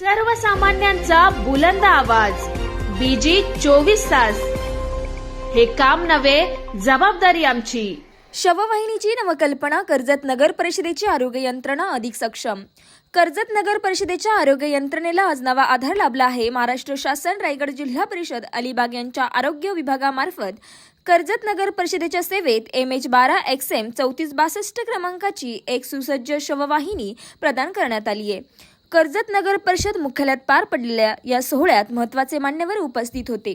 सर्वसामान्यांचा बुलंद आवाज. बीजी चोवीस तास. हे काम नव्हे जबाबदारी आमची. शववाहिनीची नवकल्पना कर्जत नगर परिषदेची आरोग्य यंत्रणा अधिक सक्षम. कर्जत नगर परिषदेच्या आरोग्य यंत्रणेला आज नवा आधार लाभला आहे. महाराष्ट्र शासन रायगड जिल्हा परिषद अलिबाग यांच्या आरोग्य विभागामार्फत कर्जत नगर परिषदेच्या सेवेत एम एच बारा एक्स एम चौतीस बासष्ट क्रमांकाची एक सुसज्ज शववाहिनी प्रदान करण्यात आली आहे. कर्जत नगर परिषद मुख्यालयात पार पडलेल्या या सोहळ्यात महत्त्वाचे मान्यवर उपस्थित होते.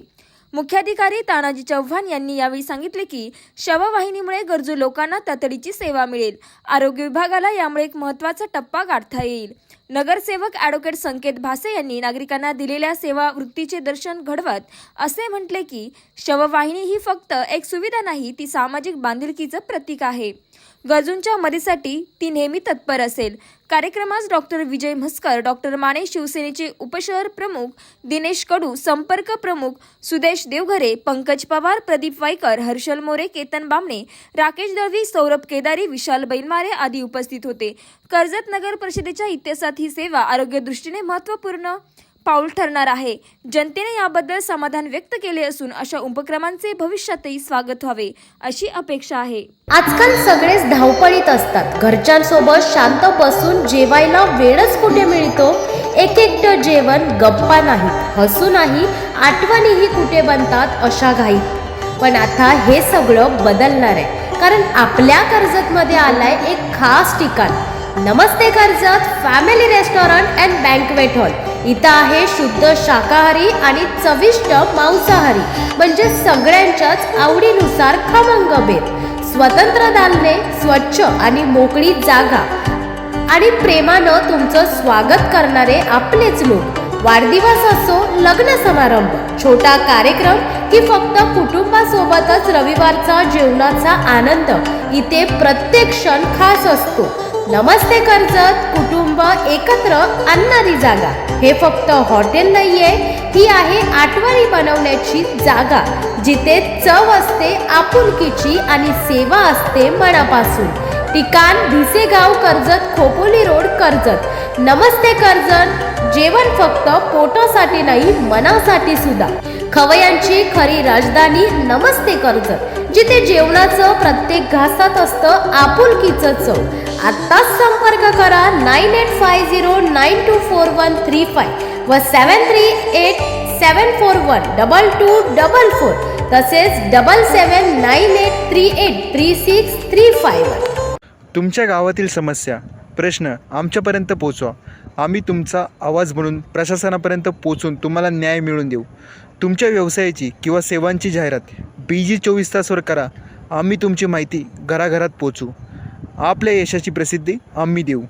मुख्याधिकारी तानाजी चव्हाण यांनी यावेळी सांगितले की शववाहिनीमुळे गरजू लोकांना तातडीची सेवा मिळेल. आरोग्य विभागाला यामुळे एक महत्त्वाचा टप्पा गाठता येईल. नगरसेवक ॲडव्होकेट संकेत भासे यांनी नागरिकांना दिलेल्या सेवा वृत्तीचे दर्शन घडवत असे म्हटले की शववाहिनी ही फक्त एक सुविधा नाही ती सामाजिक बांधिलकीचं प्रतीक आहे. गरजूंच्या मदतीसाठी ती नेहमी तत्पर असेल. कार्यक्रमास डॉक्टर विजय म्हस्कर डॉक्टर माने शिवसेनेचे उपशहर प्रमुख दिनेश कडू संपर्क प्रमुख सुदेश देवघरे पंकज पवार प्रदीप वायकर हर्षल मोरे केतन बामणे राकेश दळवी सौरभ केदारी विशाल बैलमारे आदी उपस्थित होते. कर्जत नगर परिषदेच्या इतिहासात ही सेवा आरोग्य दृष्टीने महत्त्वपूर्ण पाऊल ठरणार आहे. जनतेने याबद्दल समाधान व्यक्त केले असून अशा उपक्रमांचे भविष्यातही स्वागत व्हावे अशी अपेक्षा आहे. आजकाल सगळेच धावपळीत असतात. घरच्यांसोबत शांत बसून जेवायला वेळच कुठे मिळतो? एक एकटं जेवण गप्पा नाही हसू नाही आठवणीही कुठे बनतात अशा घाईत. पण आता हे सगळं बदलणार आहे. कारण आपल्या कर्जतमध्ये आलाय एक खास ठिकाण. Namaste Karjat family restaurant and banquet hall इथं आहे शुद्ध शाकाहारी आणि चविष्ट मांसाहारी. म्हणजे सगळ्यांच्याच आवडीनुसार खमंग बेत. स्वतंत्र दालने स्वच्छ आणि मोकळी जागा. आणि प्रेमानं तुमचं स्वागत करणारे आपलेच लोक. वाढदिवस असो लग्न समारंभ छोटा कार्यक्रम की फक्त कुटुंबासोबतच रविवारचा जेवणाचा आनंद इथे प्रत्येक क्षण खास असतो. नमस्ते कर्जत कुटुंब एकत्र आणणारी जागा. हे फक्त हॉटेल नाहीये ही आहे आठवणी बनवण्याची जागा जिथे चव असते आपुलकीची आणि सेवा असते मनापासून. ठिकाण भिसेगाव कर्जत खोपोली रोड कर्जत. नमस्ते कर्जत जेवण फक्त पोटासाठी नाही मनासाठी सुद्धा. खवयांची खरी राजधानी नमस्ते कर्जत. म्हणजे जिथे जेवणाचं प्रत्येक घासात असतं आपुलकीचं चव. आत्ताच संपर्क करा nine eight five zero nine two four one three five व seven three eight seven four one double two double four तसेच double seven nine eight three eight three six three five one तुमच्या गावातील समस्या प्रश्न आमच्यापर्यंत पोचवा. आम्ही तुमचा आवाज म्हणून प्रशासनापर्यंत पोचून तुम्हाला न्याय मिळवून देऊ. तुमच्या व्यवसायाची किंवा सेवांची जाहिरात पी जी चोवीस तासवर करा. आम्ही तुमची माहिती घराघरात पोचू आपल्या यशाची प्रसिद्धी आम्ही देऊ.